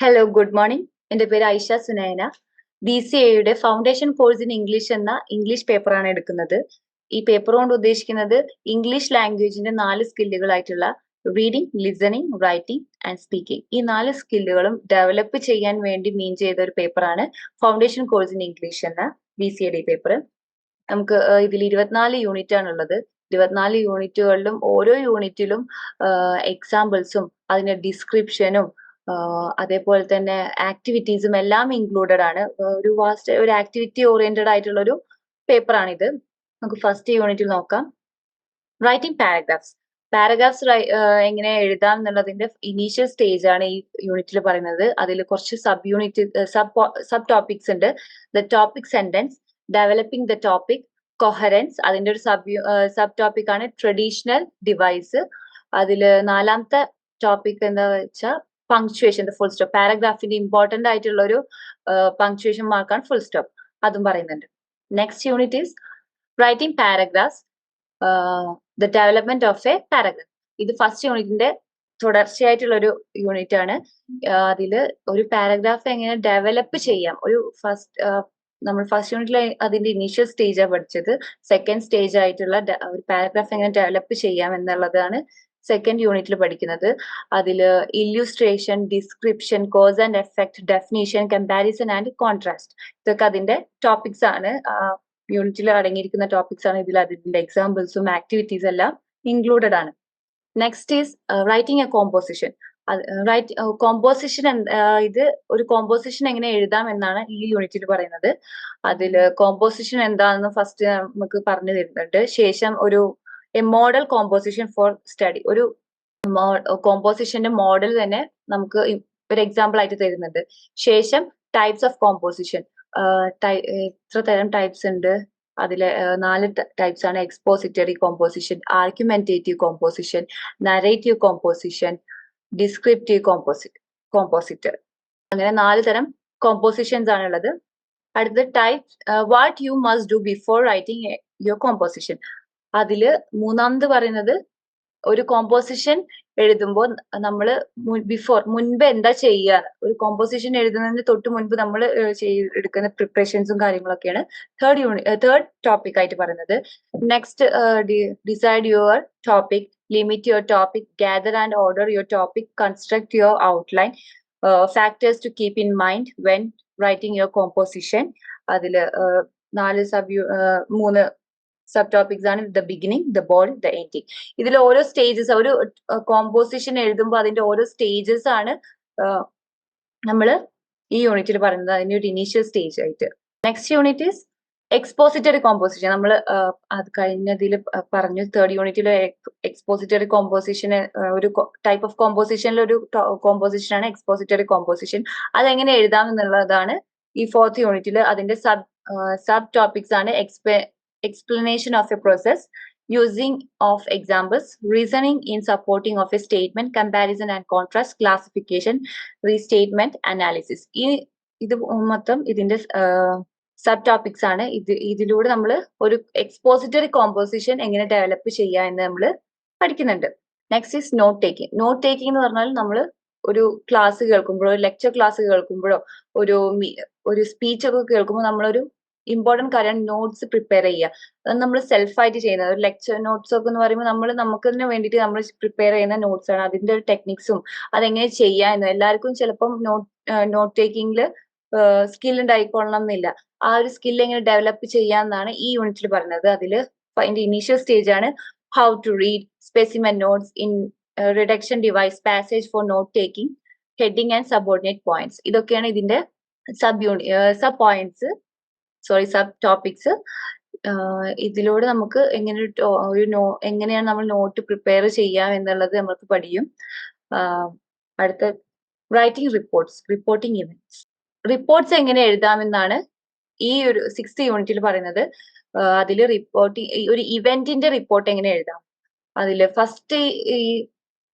Hello good morning എന്റെ പേര് Aisha Sunayana. B C എയുടെ ഫൗണ്ടേഷൻ കോഴ്സ് ഇൻ ഇംഗ്ലീഷ് എന്ന ഇംഗ്ലീഷ് പേപ്പറാണ് എടുക്കുന്നത്. ഈ പേപ്പർ കൊണ്ട് ഉദ്ദേശിക്കുന്നത് ഇംഗ്ലീഷ് ലാംഗ്വേജിന്റെ നാല് സ്കില്ലുകളായിട്ടുള്ള reading listening writing and speaking ഈ നാല് സ്കില്ലുകളും ഡെവലപ്പ് ചെയ്യാൻ വേണ്ടി മീൻ ചെയ്ത ഒരു പേപ്പറാണ് ഫൗണ്ടേഷൻ കോഴ്സ് ഇൻ ഇംഗ്ലീഷ് എന്ന ബി സി എയുടെ പേപ്പർ നമുക്ക് ഇതിൽ ഇരുപത്തിനാല് യൂണിറ്റ് ആണുള്ളത്. ഇരുപത്തിനാല് യൂണിറ്റുകളിലും ഓരോ യൂണിറ്റിലും എക്സാമ്പിൾസും അതിന്റെ ഡിസ്ക്രിപ്ഷനും അതേപോലെ തന്നെ ആക്ടിവിറ്റീസും എല്ലാം ഇൻക്ലൂഡഡ് ആണ്. ഒരു വാസ്റ്റ് ഒരു ആക്ടിവിറ്റി ഓറിയന്റഡ് ആയിട്ടുള്ള ഒരു പേപ്പറാണിത് നമുക്ക് ഫസ്റ്റ് യൂണിറ്റിൽ നോക്കാം. റൈറ്റിംഗ് പാരഗ്രാഫ്സ് പാരഗ്രാഫ്സ് എങ്ങനെ എഴുതാം എന്നുള്ളതിന്റെ ഇനീഷ്യൽ സ്റ്റേജ് ആണ് ഈ യൂണിറ്റിൽ പറയുന്നത്. അതിൽ കുറച്ച് sub unit sub sub topics ഉണ്ട്. The topic sentence developing the topic coherence അതിന്റെ ഒരു സബ് സബ് ടോപ്പിക് ആണ് ട്രഡീഷണൽ ഡിവൈസ് അതിൽ നാലാമത്തെ ടോപ്പിക് എന്താ വെച്ചാൽ പങ്ക്ച്വേഷൻ ഫുൾ സ്റ്റോപ്പ് പാരഗ്രാഫിന്റെ ഇമ്പോർട്ടന്റ് ആയിട്ടുള്ള ഒരു പങ്ക്ച്വേഷൻ മാർക്കാണ് ഫുൾ സ്റ്റോപ്പ് അതും പറയുന്നുണ്ട്. Next unit is writing paragraphs the development of a paragraph ഇത് ഫസ്റ്റ് യൂണിറ്റിന്റെ തുടർച്ചയായിട്ടുള്ള ഒരു യൂണിറ്റ് ആണ് അതിൽ ഒരു പാരഗ്രാഫ് എങ്ങനെ ഡെവലപ്പ് ചെയ്യാം. ഒരു ഫസ്റ്റ് നമ്മൾ ഫസ്റ്റ് യൂണിറ്റിൽ അതിന്റെ ഇനീഷ്യൽ സ്റ്റേജാണ് പഠിച്ചത്. സെക്കൻഡ് സ്റ്റേജ് ആയിട്ടുള്ള ഒരു പാരഗ്രാഫ് എങ്ങനെ ഡെവലപ്പ് ചെയ്യാം എന്നുള്ളതാണ് സെക്കൻഡ് യൂണിറ്റിൽ പഠിക്കുന്നത്. അതിൽ illustration description cause and effect definition comparison and contrast ഇതൊക്കെ അതിന്റെ ടോപ്പിക്സ് ആണ്. യൂണിറ്റിൽ അടങ്ങിയിരിക്കുന്ന ടോപ്പിക്സ് ആണ് ഇതിൽ അതിന്റെ എക്സാമ്പിൾസും ആക്ടിവിറ്റീസ് എല്ലാം ഇൻക്ലൂഡഡ് ആണ്. Next is writing a composition write composition ഇത് ഒരു കോമ്പോസിഷൻ എങ്ങനെ എഴുതാം എന്നാണ് ഈ യൂണിറ്റിൽ പറയുന്നത്. അതിൽ കോമ്പോസിഷൻ എന്താണെന്ന് ഫസ്റ്റ് നമുക്ക് പറഞ്ഞു തരുന്നുണ്ട്. ശേഷം ഒരു a model composition for study ഒരു കോമ്പോസിഷന്റെ മോഡൽ തന്നെ നമുക്ക് ഒരു എക്സാമ്പിൾ ആയിട്ട് തരുന്നുണ്ട്. ശേഷം ടൈപ്സ് ഓഫ് കോമ്പോസിഷൻ എത്ര തരം ടൈപ്സ് ഉണ്ട്? അതിലെ നാല് ടൈപ്സ് ആണ്. Expository composition argumentative composition narrative composition descriptive composite compositor അങ്ങനെ നാല് തരം കോമ്പോസിഷൻസ് ഉള്ളത്. അടുത്ത type what you must do before writing your composition അതിൽ മൂന്നാമത് പറയുന്നത് ഒരു കോമ്പോസിഷൻ എഴുതുമ്പോൾ നമ്മൾ ബിഫോർ മുൻപ് എന്താ ചെയ്യുക? ഒരു കോമ്പോസിഷൻ എഴുതുന്നതിന് തൊട്ട് മുൻപ് നമ്മൾ എടുക്കുന്ന പ്രിപ്പറേഷൻസും കാര്യങ്ങളൊക്കെയാണ് തേർഡ് യൂണി തേർഡ് ടോപ്പിക് ആയിട്ട് പറയുന്നത്. Next decide your topic limit your topic, gather and order your topic, construct your outline, uh, factors to keep in mind when writing your composition. അതിൽ നാല് സബ് മൂന്ന് സബ് ടോപ്പിക്സ് ആണ് the beginning the ball the ending ഇതിൽ ഓരോ stages ഒരു composition എഴുതുമ്പോൾ അതിന്റെ ഓരോ സ്റ്റേജസ് ആണ് നമ്മൾ ഈ യൂണിറ്റിൽ പറയുന്നത്. അതിന്റെ ഒരു ഇനീഷ്യൽ സ്റ്റേജ് ആയിട്ട്. Next unit is expository composition നമ്മൾ അത് കഴിഞ്ഞതിൽ പറഞ്ഞു തേർഡ് യൂണിറ്റിൽ എക്സ്പോസിറ്ററി കോമ്പോസിഷൻ ഒരു ടൈപ്പ് ഓഫ് കോമ്പോസിഷനിൽ ഒരു കോമ്പോസിഷൻ ആണ് എക്സ്പോസിറ്ററി കോമ്പോസിഷൻ അതെങ്ങനെ എഴുതാം എന്നുള്ളതാണ് ഈ ഫോർത്ത് യൂണിറ്റിൽ അതിന്റെ സബ് സബ് ടോപ്പിക്സ് ആണ് എക്സ്പെ explanation of a process using of examples reasoning in supporting of a statement comparison and contrast classification restatement analysis ഈ ഇത് മൊത്തം ഇതിന്റെ സബ് ടോപ്പിക്സ് ആണ്. ഇത് ഇതിലൂടെ നമ്മൾ ഒരു എക്സ്പോസിറ്ററി കോമ്പോസിഷൻ എങ്ങനെ ഡെവലപ്പ് ചെയ്യുക എന്ന് നമ്മൾ പഠിക്കുന്നുണ്ട്. Next is note taking note taking എന്ന് പറഞ്ഞാൽ നമ്മൾ ഒരു ക്ലാസ് കേൾക്കുമ്പോഴോ ലെക്ചർ ക്ലാസ് കേൾക്കുമ്പോഴോ ഒരു ഒരു സ്പീച്ച് ഒക്കെ കേൾക്കുമ്പോൾ നമ്മളൊരു ഇമ്പോർട്ടന്റ് കാര്യം നോട്ട്സ് പ്രിപ്പയർ ചെയ്യുക. അത് നമ്മൾ സെൽഫായിട്ട് ചെയ്യുന്നത്. ഒരു ലെക്ചർ നോട്ട്സ് ഒക്കെ എന്ന് പറയുമ്പോൾ നമ്മൾ നമുക്ക് തന്നെ വേണ്ടിയിട്ട് നമ്മൾ പ്രിപ്പയർ ചെയ്യുന്ന നോട്ട്സ് ആണ്. അതിന്റെ ഒരു ടെക്നിക്സും അതെങ്ങനെ ചെയ്യാം എന്ന്. എല്ലാവർക്കും ചിലപ്പം നോട്ട് നോട്ട് ടേക്കിംഗിൽ സ്കിൽ ആയിക്കൊള്ളണം എന്നില്ല ആ ഒരു സ്കിൽ എങ്ങനെ ഡെവലപ്പ് ചെയ്യാന്നാണ് ഈ യൂണിറ്റിൽ പറഞ്ഞത്. അതിൽ അതിന്റെ ഇനീഷ്യൽ സ്റ്റേജ് ആണ് how to read specimen notes in reduction device passage for note taking heading and subordinate points ഇതൊക്കെയാണ് ഇതിന്റെ സബ് യൂണി sub points sorry sub topics ഇതിലൂടെ നമുക്ക് എങ്ങനെ ഒരു നോ എങ്ങനെയാണ് നമ്മൾ നോട്ട് പ്രിപ്പയർ ചെയ്യാം എന്നുള്ളത് നമുക്ക് പഠിക്കും അടുത്ത writing reports reporting events reports എങ്ങനെ എഴുതാമെന്നാണ് ഈ ഒരു സിക്സ് യൂണിറ്റിൽ പറയുന്നത്. അതിൽ റിപ്പോർട്ടിംഗ് ഒരു ഇവന്റിന്റെ റിപ്പോർട്ട് എങ്ങനെ എഴുതാം? അതിൽ ഫസ്റ്റ് ഈ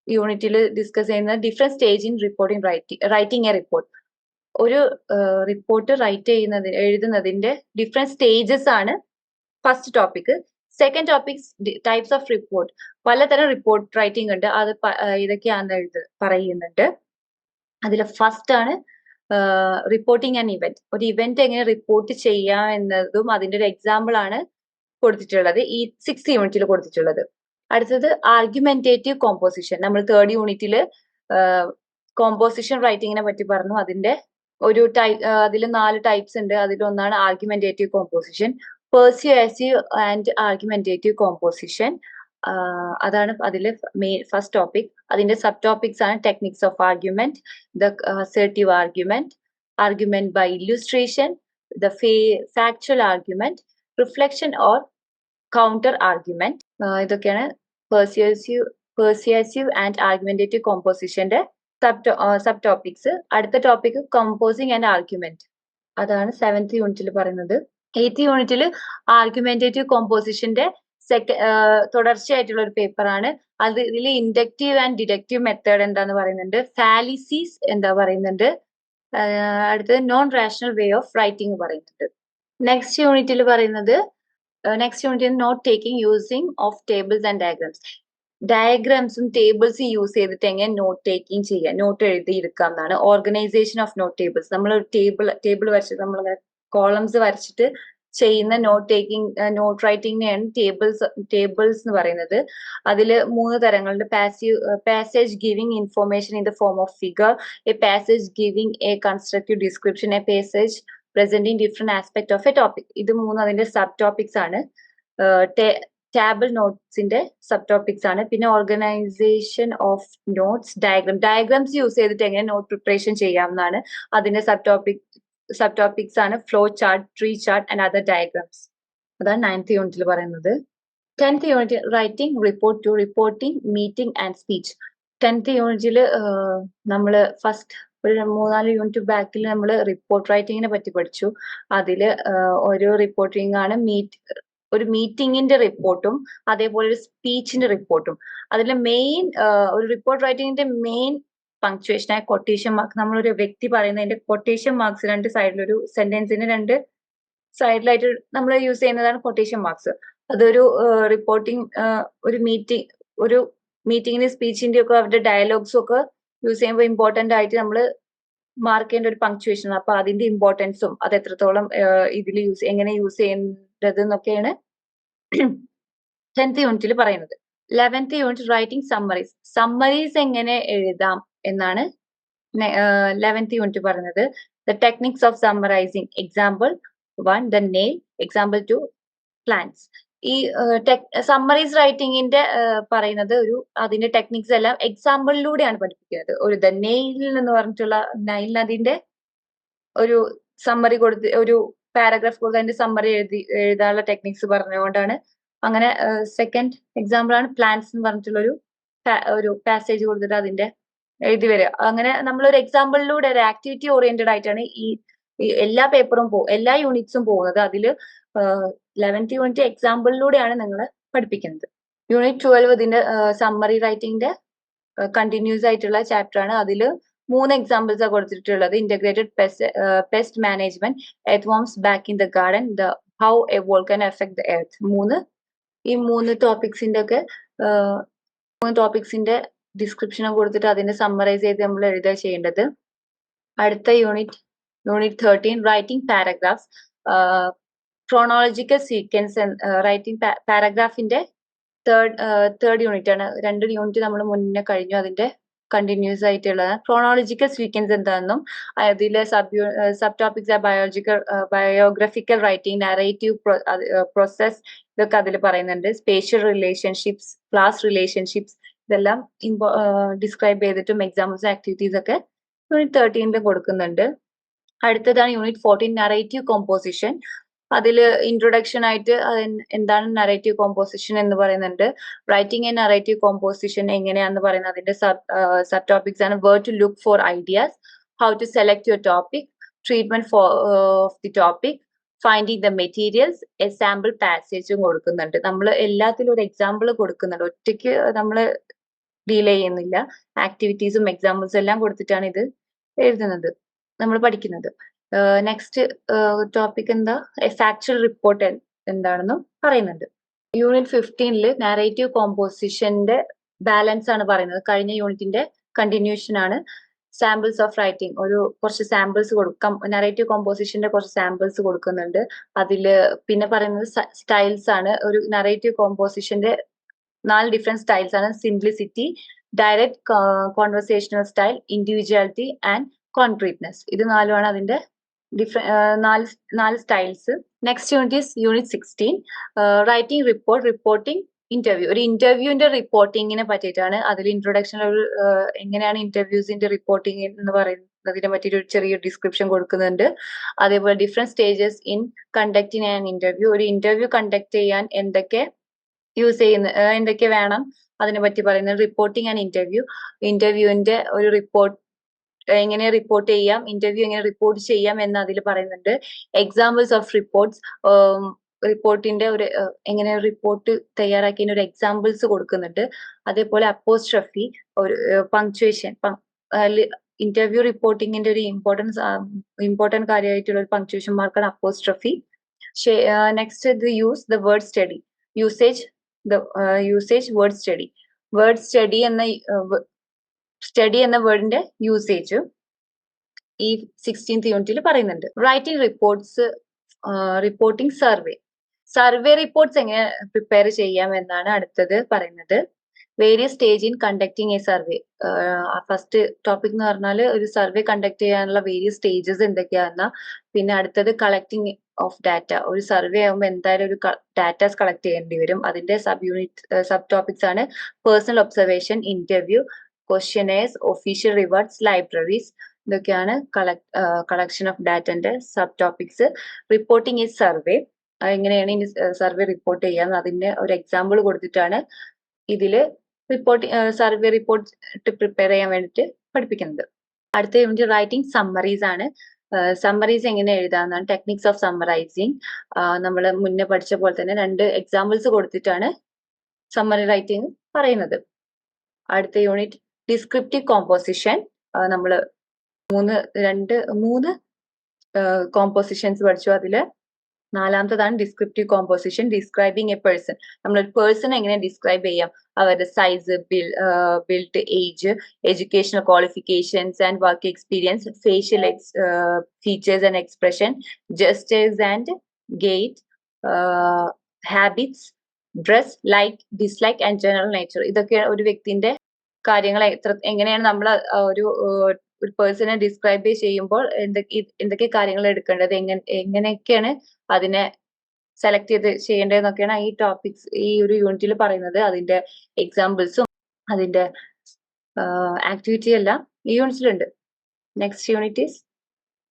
യൂണിറ്റിൽ ഡിസ്കസ് ചെയ്യുന്ന different stage in reporting writing writing a report ഒരു റിപ്പോർട്ട് റൈറ്റ് ചെയ്യുന്നത് എഴുതുന്നതിന്റെ ഡിഫറെന്റ് സ്റ്റേജസ് ആണ് first topic second topic types of report പലതരം റിപ്പോർട്ട് റൈറ്റിംഗ് ഉണ്ട്. അത് ഇതൊക്കെയാണ് എഴുത് പറയുന്നുണ്ട്. അതിൽ ഫസ്റ്റ് ആണ് റിപ്പോർട്ടിംഗ് ആൻഡ് ഇവന്റ് ഒരു ഇവന്റ് എങ്ങനെ റിപ്പോർട്ട് ചെയ്യാം എന്നതും അതിന്റെ ഒരു എക്സാമ്പിൾ ആണ് കൊടുത്തിട്ടുള്ളത്. ഈ സിക്സ് യൂണിറ്റിൽ കൊടുത്തിട്ടുള്ളത്. അടുത്തത് ആർഗ്യുമെന്റേറ്റീവ് കോമ്പോസിഷൻ നമ്മൾ തേർഡ് യൂണിറ്റിൽ കോമ്പോസിഷൻ റൈറ്റിങ്ങിനെ പറ്റി പറഞ്ഞു. അതിന്റെ ഒരു ടൈപ്പ് അതിൽ നാല് ടൈപ്സ് ഉണ്ട്. അതിലൊന്നാണ് argumentative composition persuasive and argumentative composition അതാണ് അതിലെ മെയിൻ ഫസ്റ്റ് ടോപ്പിക് അതിന്റെ സബ് ടോപ്പിക്സ് ആണ് techniques of argument the assertive argument argument by illustration the factual argument reflection or counter argument ഇതൊക്കെയാണ് പെർസ്യൂസീവ് പെർസ്യൂസീവ് ആൻഡ് ആർഗ്യുമെന്റേറ്റീവ് കോമ്പോസിഷന്റെ sub sub topics അടുത്ത topic composing and argument അതാണ് seventh യൂണിറ്റിൽ പറയുന്നത്. Eighth യൂണിറ്റിൽ argumentative കോമ്പോസിഷന്റെ സെക്ക തുടർച്ചയായിട്ടുള്ള ഒരു പേപ്പറാണ് അത് ഇതിൽ ഇൻഡക്റ്റീവ് ആൻഡ് ഡിഡക്റ്റീവ് മെത്തേഡ് എന്താന്ന് പറയുന്നുണ്ട്. ഫാലിസീസ് എന്താ പറയുന്നുണ്ട്. അടുത്തത് non rational way of writing പറയുന്നുണ്ട്. നെക്സ്റ്റ് യൂണിറ്റിൽ പറയുന്നത് നെക്സ്റ്റ് യൂണിറ്റിൽ note taking using of tables and diagrams ഡയഗ്രാംസും ടേബിൾസും യൂസ് ചെയ്തിട്ട് എങ്ങനെ നോട്ട് ടേക്കിംഗ് ചെയ്യാം? നോട്ട് എഴുതി എടുക്കാം എന്നാണ്. ഓർഗനൈസേഷൻ ഓഫ് നോട്ട് ടേബിൾസ് നമ്മൾ ടേബിൾ ടേബിൾ വരച്ചിട്ട് നമ്മൾ കോളംസ് വരച്ചിട്ട് ചെയ്യുന്ന നോട്ട് ടേക്കിംഗ് നോട്ട് റൈറ്റിംഗിനെയാണ് ടേബിൾസ് ടേബിൾസ് എന്ന് പറയുന്നത്. അതിൽ മൂന്ന് തരങ്ങളുണ്ട്. Passive passage giving information in the form of figure a passage giving a constructive description a passage presenting different aspect of a topic ഇത് മൂന്ന് അതിന്റെ സബ് ടോപ്പിക്സ് ആണ് ടാബിൾ നോട്ട്സിന്റെ സബ് ടോപ്പിക്സ് ആണ്. പിന്നെ organisation of notes diagram diagrams use ചെയ്തിട്ട് എങ്ങനെ note preparation ചെയ്യാം എന്നാണ് അതിന്റെ സബ് ടോപ്പിക് സബ് ടോപ്പിക്സ് ആണ് flow chart tree chart and other diagrams അതാണ് നയൻത് യൂണിറ്റിൽ പറയുന്നത്. Tenth unit writing report to reporting meeting and speech tenth യൂണിറ്റിൽ നമ്മൾ ഫസ്റ്റ് ഒരു മൂന്നാൽ യൂണിറ്റ് ബാക്കിൽ നമ്മൾ റിപ്പോർട്ട് റൈറ്റിങ്ങിനെ പറ്റി പഠിച്ചു. അതിൽ ഓരോ റിപ്പോർട്ടിംഗ് ആണ് മീറ്റ് ഒരു മീറ്റിംഗിന്റെ റിപ്പോർട്ടും അതേപോലെ ഒരു സ്പീച്ചിന്റെ റിപ്പോർട്ടും അതിലെ മെയിൻ ഒരു റിപ്പോർട്ട് റൈറ്റിംഗിന്റെ മെയിൻ പങ്ക്ച്വേഷൻ ആയ കൊട്ടേഷൻ മാർക്ക് നമ്മളൊരു വ്യക്തി പറയുന്നതിന്റെ കൊട്ടേഷൻ മാർക്സ് രണ്ട് സൈഡിലൊരു സെന്റൻസിന് രണ്ട് സൈഡിലായിട്ട് നമ്മൾ യൂസ് ചെയ്യുന്നതാണ് കൊട്ടേഷൻ മാർക്സ് അതൊരു റിപ്പോർട്ടിംഗ് ഒരു മീറ്റിംഗ് ഒരു മീറ്റിംഗിന് സ്പീച്ചിന്റെ ഒക്കെ അവരുടെ ഡയലോഗ്സും ഒക്കെ യൂസ് ചെയ്യുമ്പോൾ ഇമ്പോർട്ടന്റ് ആയിട്ട് നമ്മൾ മാർക്ക് ചെയ്യേണ്ട ഒരു പങ്ക്ച്വേഷൻ അപ്പൊ അതിന്റെ ഇമ്പോർട്ടൻസും അത് എത്രത്തോളം ഇതിൽ യൂസ് എങ്ങനെ യൂസ് ചെയ്യേണ്ടത് എന്നൊക്കെയാണ് ടെൻത്ത് യൂണിറ്റിൽ പറയുന്നത്. Eleventh unit writing summaries summaries എങ്ങനെ എഴുതാം എന്നാണ് ലെവൻത്ത് യൂണിറ്റ് പറഞ്ഞത്. The techniques of summarising example one the nail example two plans ഈ സമ്മറീസ് റൈറ്റിംഗിന്റെ പറയുന്നത് ഒരു അതിന്റെ ടെക്നിക്സ് എല്ലാം എക്സാമ്പിളിലൂടെയാണ് പഠിപ്പിക്കുന്നത്. ഒരു ദ നെയിൽ എന്ന് പറഞ്ഞിട്ടുള്ള നൈൽ നദിന്റെ ഒരു സമ്മറി കൊടുത്ത് ഒരു പാരഗ്രാഫ് കൊടുത്ത് അതിന്റെ സമ്മറി എഴുതി എഴുതാനുള്ള ടെക്നിക്സ് പറഞ്ഞുകൊണ്ടാണ് അങ്ങനെ സെക്കൻഡ് എക്സാമ്പിൾ ആണ് പ്ലാന്റ്സ് എന്ന് പറഞ്ഞിട്ടുള്ള ഒരു ഒരു പാസേജ് കൊടുത്തിട്ട് അതിന്റെ എഴുതി വരിക അങ്ങനെ നമ്മളൊരു എക്സാമ്പിളിലൂടെ ഒരു ആക്ടിവിറ്റി ഓറിയന്റഡ് ആയിട്ടാണ് ഈ എല്ലാ പേപ്പറും പോ എല്ലാ യൂണിറ്റ്സും പോകുന്നത്. അതിൽ ലെവൻത്ത് യൂണിറ്റ് എക്സാമ്പിളിലൂടെയാണ് നിങ്ങൾ പഠിപ്പിക്കുന്നത്. യൂണിറ്റ് ട്വൽവ് ഇതിന്റെ സമ്മറി റൈറ്റിംഗിന്റെ കണ്ടിന്യൂസ് ആയിട്ടുള്ള ചാപ്റ്റർ ആണ് അതിൽ മൂന്ന് എക്സാമ്പിൾസ് ആണ് കൊടുത്തിട്ടുള്ളത്. Integrated pest pest management earth worms back in the garden the how a volcano effect the earth മൂന്ന് ഈ മൂന്ന് ടോപ്പിക്സിന്റെ ഒക്കെ മൂന്ന് ടോപ്പിക്സിന്റെ ഡിസ്ക്രിപ്ഷനും കൊടുത്തിട്ട് അതിന്റെ സമ്മറൈസ് ചെയ്ത് നമ്മൾ എഴുതുക ചെയ്യേണ്ടത്. അടുത്ത unit unit thirteen writing paragraphs chronological sequence writing പാരഗ്രാഫിന്റെ third third unit ആണ്. രണ്ട് യൂണിറ്റ് നമ്മൾ മുന്നേ കഴിഞ്ഞു. അതിന്റെ കണ്ടിന്യൂസ് ആയിട്ടുള്ളത് ക്രോണോളജിക്കൽ സീക്വൻസ് എന്താണെന്നും അതിലെ sub sub topics biological biographical writing narrative process ഇതൊക്കെ അതിൽ പറയുന്നുണ്ട്. സ്പേഷ്യൽ റിലേഷൻഷിപ്സ് ക്ലാസ് റിലേഷൻഷിപ്സ് ഇതെല്ലാം ഡിസ്ക്രൈബ് ചെയ്തിട്ടും എക്സാമ്പിൾസ് ആക്ടിവിറ്റീസ് ഒക്കെ യൂണിറ്റ് തേർട്ടീനിൽ കൊടുക്കുന്നുണ്ട്. അടുത്തതാണ് യൂണിറ്റ് ഫോർട്ടീൻ നറേറ്റീവ് കോമ്പോസിഷൻ അതിൽ ഇൻട്രൊഡക്ഷൻ ആയിട്ട് എന്താണ് നറേറ്റീവ് കോമ്പോസിഷൻ എന്ന് പറയുന്നുണ്ട്. റൈറ്റിംഗ് എ നറേറ്റീവ് കോമ്പോസിഷൻ എങ്ങനെയാന്ന് പറയുന്നത്. അതിന്റെ സബ് സബ് ടോപ്പിക്സ് ആണ് where to look for ideas how to select your topic treatment for of the topic finding the materials a sample പാസേജും കൊടുക്കുന്നുണ്ട്. നമ്മൾ എല്ലാത്തിലും ഒരു എക്സാമ്പിൾ കൊടുക്കുന്നുണ്ട്. ഒറ്റയ്ക്ക് നമ്മൾ ഡീൽ ചെയ്യുന്നില്ല. ആക്ടിവിറ്റീസും എക്സാമ്പിൾസും എല്ലാം കൊടുത്തിട്ടാണ് ഇത് എഴുതുന്നത്. നമ്മൾ പഠിക്കുന്നത്. നെക്സ്റ്റ് ടോപ്പിക് എന്താ? എ ഫാക്ച്വൽ റിപ്പോർട്ട് എന്താണെന്ന് പറയുന്നുണ്ട്. യൂണിറ്റ് ഫിഫ്റ്റീനിൽ നാരേറ്റീവ് കോമ്പോസിഷന്റെ ബാലൻസ് ആണ് പറയുന്നത്. കഴിഞ്ഞ യൂണിറ്റിന്റെ കണ്ടിന്യൂഷൻ ആണ്. സാമ്പിൾസ് ഓഫ് റൈറ്റിംഗ് ഒരു കുറച്ച് സാമ്പിൾസ് കൊടുക്കാം നറേറ്റീവ് കോമ്പോസിഷന്റെ കുറച്ച് സാമ്പിൾസ് കൊടുക്കുന്നുണ്ട്. അതിൽ പിന്നെ പറയുന്നത് സ്റ്റൈൽസ് ആണ്. ഒരു നറേറ്റീവ് കോമ്പോസിഷന്റെ നാല് ഡിഫറെന്റ് സ്റ്റൈൽസ് ആണ്. Simplicity direct conversational style individuality and concreteness ഇത് നാലുമാണ് അതിന്റെ ഡിഫറെ നാല് നാല് styles next unit is unit sixteen writing report reporting interview ഒരു ഇന്റർവ്യൂവിന്റെ റിപ്പോർട്ടിങ്ങിനെ പറ്റിയിട്ടാണ് അതിൽ ഇൻട്രൊഡക്ഷൻ ഒരു എങ്ങനെയാണ് ഇന്റർവ്യൂസിന്റെ റിപ്പോർട്ടിംഗ് എന്ന് പറയുന്നതിനെ പറ്റിയിട്ട് ഒരു ചെറിയ ഡിസ്ക്രിപ്ഷൻ കൊടുക്കുന്നുണ്ട്. അതേപോലെ different stages in conducting an interview ഒരു ഇന്റർവ്യൂ കണ്ടക്ട് ചെയ്യാൻ എന്തൊക്കെ യൂസ് ചെയ്യുന്ന എന്തൊക്കെ വേണം അതിനെ പറ്റി പറയുന്നത് റിപ്പോർട്ടിംഗ് ആൻഡ് ഇന്റർവ്യൂ ഇന്റർവ്യൂവിന്റെ ഒരു റിപ്പോർട്ട് എങ്ങനെ റിപ്പോർട്ട് ചെയ്യാം ഇന്റർവ്യൂ എങ്ങനെ റിപ്പോർട്ട് ചെയ്യാം എന്ന് അതിൽ പറയുന്നുണ്ട്. എക്സാമ്പിൾസ് ഓഫ് റിപ്പോർട്ട്സ് റിപ്പോർട്ടിന്റെ ഒരു എങ്ങനെ റിപ്പോർട്ട് തയ്യാറാക്കിയതിന് ഒരു എക്സാമ്പിൾസ് കൊടുക്കുന്നുണ്ട്. അതേപോലെ അപ്പോസ്ട്രഫി ഒരു പങ്ക്ച്വേഷൻ ഇന്റർവ്യൂ റിപ്പോർട്ടിങ്ങിന്റെ ഒരു ഇമ്പോർട്ടൻസ് ഇമ്പോർട്ടന്റ് കാര്യമായിട്ടുള്ള ഒരു പങ്ക്ച്വേഷൻ മാർക്കാണ് apostrophe next the use the word study usage the usage word study word study എന്ന സ്റ്റഡി എന്ന വേർഡിന്റെ യൂസേജ് ഈ സിക്സ്റ്റീൻത് യൂണിറ്റിൽ പറയുന്നുണ്ട്. Writing reports reporting survey survey reports എങ്ങനെ പ്രിപ്പയർ ചെയ്യാം എന്നാണ് അടുത്തത് പറയുന്നത്. Various stage in conducting a survey first topic എന്ന് പറഞ്ഞാൽ ഒരു സർവേ കണ്ടക്ട് ചെയ്യാനുള്ള വേരിയസ് സ്റ്റേജസ് എന്തൊക്കെയാണെന്ന. പിന്നെ അടുത്തത് കളക്ടിങ് ഓഫ് ഡാറ്റ ഒരു സർവേ ആകുമ്പോൾ എന്തായാലും ഒരു ഡാറ്റാസ് കളക്ട് ചെയ്യേണ്ടി വരും. അതിന്റെ സബ് യൂണിറ്റ് സബ് ടോപ്പിക്സ് ആണ് personal observation interview questionnaires official records libraries ഇതൊക്കെയാണ് collect collection of ഡാറ്റന്റെ sub topics reporting is survey എങ്ങനെയാണ് ഇനി സർവേ റിപ്പോർട്ട് ചെയ്യാന്ന് അതിന്റെ ഒരു എക്സാമ്പിൾ കൊടുത്തിട്ടാണ് ഇതിൽ റിപ്പോർട്ട് സർവേ റിപ്പോർട്ട് പ്രിപ്പയർ ചെയ്യാൻ വേണ്ടിയിട്ട് പഠിപ്പിക്കുന്നത്. അടുത്ത യൂണിറ്റ് റൈറ്റിംഗ് സമ്മറീസ് ആണ്. സമ്മറീസ് എങ്ങനെ എഴുതാന്നാണ് ടെക്നിക്സ് ഓഫ് സമ്മറൈസിങ് നമ്മൾ മുന്നേ പഠിച്ച പോലെ തന്നെ രണ്ട് എക്സാമ്പിൾസ് കൊടുത്തിട്ടാണ് സമ്മറി റൈറ്റിംഗ് പറയുന്നത്. അടുത്ത യൂണിറ്റ് ഡിസ്ക്രിപ്റ്റീവ് കോമ്പോസിഷൻ നമ്മൾ മൂന്ന് രണ്ട് മൂന്ന് കോമ്പോസിഷൻസ് പഠിച്ചു അതിൽ. നാലാമത്തതാണ് descriptive composition describing a person നമ്മൾ ഒരു പേഴ്സൺ എങ്ങനെ ഡിസ്ക്രൈബ് ചെയ്യാം? അവരുടെ size bill build age educational qualifications and work experience facial ex features and expression gestures and gait habits dress like dislike and general nature ഇതൊക്കെ ഒരു വ്യക്തിന്റെ കാര്യങ്ങൾ എത്ര എങ്ങനെയാണ് നമ്മൾ ഒരു ഒരു പേഴ്സണെ ഡിസ്ക്രൈബ് ചെയ്യുമ്പോൾ എന്തൊക്കെ എന്തൊക്കെ കാര്യങ്ങൾ എടുക്കേണ്ടത് എങ്ങനെ എങ്ങനെയൊക്കെയാണ് അതിനെ സെലക്ട് ചെയ്ത് ചെയ്യേണ്ടതെന്നൊക്കെയാണ് ഈ ടോപ്പിക്സ് ഈ ഒരു യൂണിറ്റിൽ പറയുന്നത്. അതിന്റെ എക്സാമ്പിൾസും അതിന്റെ ആക്ടിവിറ്റി എല്ലാം ഈ യൂണിറ്റിലുണ്ട് next unit is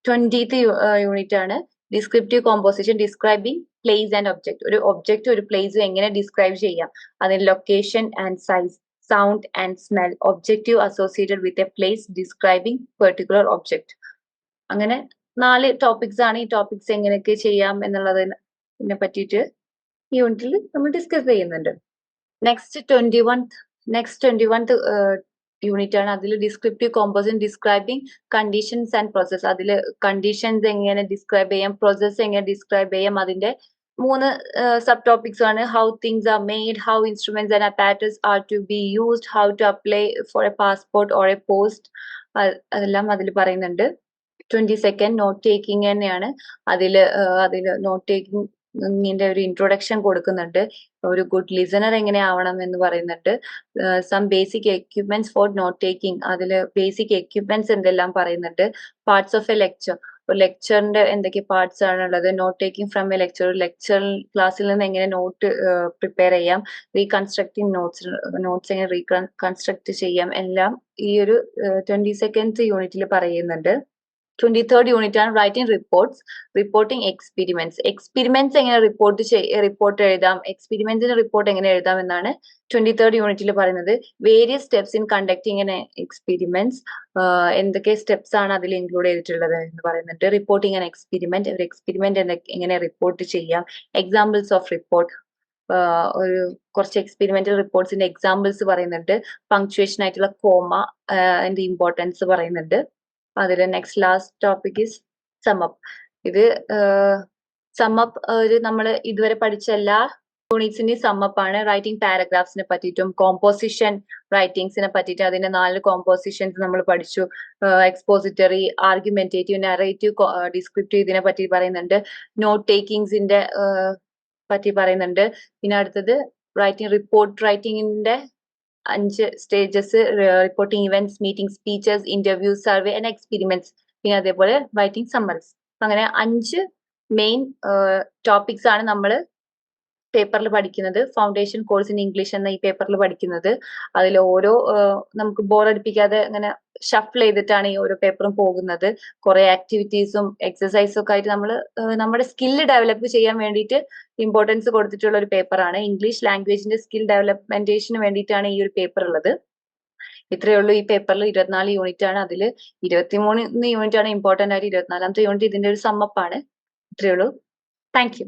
twentieth unit ആണ് descriptive composition describing place and object ഒരു ഒബ്ജക്റ്റ് ഒരു പ്ലേസ് എങ്ങനെ ഡിസ്ക്രൈബ് ചെയ്യാം. അതിന്റെ location and size sound and smell objective associated with a place describing particular object. അങ്ങനെ നാല് ടോപ്പിക്സ് ആണ്. ഈ ടോപ്പിക്സ് എങ്ങനെയൊക്കെ ചെയ്യാം എന്നുള്ളതിനെ പറ്റിയിട്ട് ഈ യൂണിറ്റിൽ നമ്മൾ ഡിസ്കസ് ചെയ്യുന്നുണ്ട്. Next twenty one next twenty one unit ആണ്. അതിൽ descriptive composition describing conditions and process അതിൽ കണ്ടീഷൻസ് എങ്ങനെ ഡിസ്ക്രൈബ് ചെയ്യാം പ്രോസസ് എങ്ങനെ ഡിസ്ക്രൈബ് ചെയ്യാം അതിന്റെ മൂന്ന് സബ് ടോപ്പിക്സ് ആണ്. How things are made how instruments and apparatus are to be used how to apply for a passport or a post അതെല്ലാം അതിൽ പറയുന്നുണ്ട്. ട്വന്റി സെക്കൻഡ് നോട്ട് ടേക്കിംഗ് തന്നെയാണ്. അതിൽ അതിൽ നോട്ട് ടേക്കിംഗിന്റെ ഒരു ഇൻട്രൊഡക്ഷൻ കൊടുക്കുന്നുണ്ട്. ഒരു ഗുഡ് ലിസണർ എങ്ങനെ ആവണം എന്ന് പറയുന്നുണ്ട്. Some basic equipments for note taking അതിൽ ബേസിക് എക്യുപ്മെന്റ്സ് എന്തെല്ലാം പറയുന്നുണ്ട്. പാർട്സ് ഓഫ് എ ലെക്ചർ ഒരു ലെക്ചറിന്റെ എന്തൊക്കെ പാർട്സ് ആണുള്ളത് note taking from a lecture lecture ക്ലാസ്സിൽ നിന്ന് എങ്ങനെ നോട്ട് പ്രിപ്പയർ ചെയ്യാം റീകൺസ്ട്രക്ടിങ് നോട്ട്സ് നോട്ട്സ് എങ്ങനെ റീകൺസ്ട്രക്ട് ചെയ്യാം എല്ലാം ഈ ഒരു ട്വന്റി സെക്കൻഡ് യൂണിറ്റിൽ പറയുന്നുണ്ട്. ട്വന്റി തേർഡ് യൂണിറ്റ് ആണ് writing reports reporting experiments experiments എങ്ങനെ റിപ്പോർട്ട് റിപ്പോർട്ട് എഴുതാം? എക്സ്പെരിമെന്റിന്റെ റിപ്പോർട്ട് എങ്ങനെ എഴുതാം എന്നാണ് ട്വന്റി തേർഡ് യൂണിറ്റിൽ പറയുന്നത്. Various steps in conducting an experiments എന്തൊക്കെ സ്റ്റെപ്സ് ആണ് അതിൽ ഇൻക്ലൂഡ് ചെയ്തിട്ടുള്ളത് എന്ന് പറയുന്നുണ്ട്. റിപ്പോർട്ടിംഗ് ആൻ എക്സ്പെരിമെന്റ് ഒരു എക്സ്പെരിമെന്റ് എങ്ങനെ റിപ്പോർട്ട് ചെയ്യാം? എക്സാമ്പിൾസ് ഓഫ് റിപ്പോർട്ട് ഒരു കുറച്ച് എക്സ്പെരിമെന്റൽ റിപ്പോർട്ട്സിന്റെ എക്സാമ്പിൾസ് പറയുന്നുണ്ട്. പങ്ക്ച്വേഷൻ ആയിട്ടുള്ള കോമ അതിന്റെ ഇമ്പോർട്ടൻസ് പറയുന്നുണ്ട്. അതിൽ next last topic is sum up ഇത് സമപ്പ് ഒരു നമ്മൾ ഇതുവരെ പഠിച്ച എല്ലാ യൂണിറ്റ്സിന്റെ ആണ്. റൈറ്റിംഗ് പാരഗ്രാഫ്സിനെ പറ്റിയിട്ടും കോമ്പോസിഷൻ റൈറ്റിംഗ്സിനെ പറ്റിയിട്ട് അതിന്റെ നാല് കോമ്പോസിഷൻസ് നമ്മൾ പഠിച്ചു. എക്സ്പോസിറ്ററി ആർഗ്യുമെന്റേറ്റീവ് നറേറ്റീവ് ഡിസ്ക്രിപ്റ്റീവ് ഇതിനെ പറ്റി പറയുന്നുണ്ട്. നോട്ട് ടേക്കിങ്സിന്റെ പറ്റി പറയുന്നുണ്ട്. പിന്നെ അടുത്തത് റൈറ്റിംഗ് റിപ്പോർട്ട് റൈറ്റിംഗിന്റെ അഞ്ച് stages reporting events meeting speeches interviews survey and experiments പിന്നെ അതേപോലെ റൈറ്റിംഗ് സമ്മറീസ് അങ്ങനെ അഞ്ച് മെയിൻ ടോപ്പിക്സ് ആണ് നമ്മൾ പേപ്പറിൽ പഠിക്കുന്നത് ഫൗണ്ടേഷൻ കോഴ്സ് ഇൻ ഇംഗ്ലീഷ് എന്ന ഈ പേപ്പറിൽ പഠിക്കുന്നത്. അതിൽ ഓരോ നമുക്ക് ബോറടിപ്പിക്കാതെ അങ്ങനെ ഷഫിൾ ചെയ്തിട്ടാണ് ഈ ഓരോ പേപ്പറും പോകുന്നത്. കുറെ ആക്ടിവിറ്റീസും എക്സസൈസും ഒക്കെ ആയിട്ട് നമ്മൾ നമ്മുടെ സ്കില്ല് ഡെവലപ്പ് ചെയ്യാൻ വേണ്ടിയിട്ട് ഇമ്പോർട്ടൻസ് കൊടുത്തിട്ടുള്ള ഒരു പേപ്പറാണ് ഇംഗ്ലീഷ് ലാംഗ്വേജിന്റെ സ്കിൽ ഡെവലപ്മെന്റേഷന് വേണ്ടിയിട്ടാണ് ഈ ഒരു പേപ്പർ ഉള്ളത്. ഇത്രയേ ഉള്ളൂ ഈ പേപ്പറിൽ ഇരുപത്തിനാല് യൂണിറ്റ് ആണ്. അതിൽ ഇരുപത്തിമൂന്ന് യൂണിറ്റ് ആണ് ഇമ്പോർട്ടന്റ് ആയിട്ട് ഇരുപത്തിനാലാമത്തെ യൂണിറ്റ് ഇതിന്റെ ഒരു സമ്മപ്പാണ് ഇത്രയേ ഉള്ളൂ. Thank you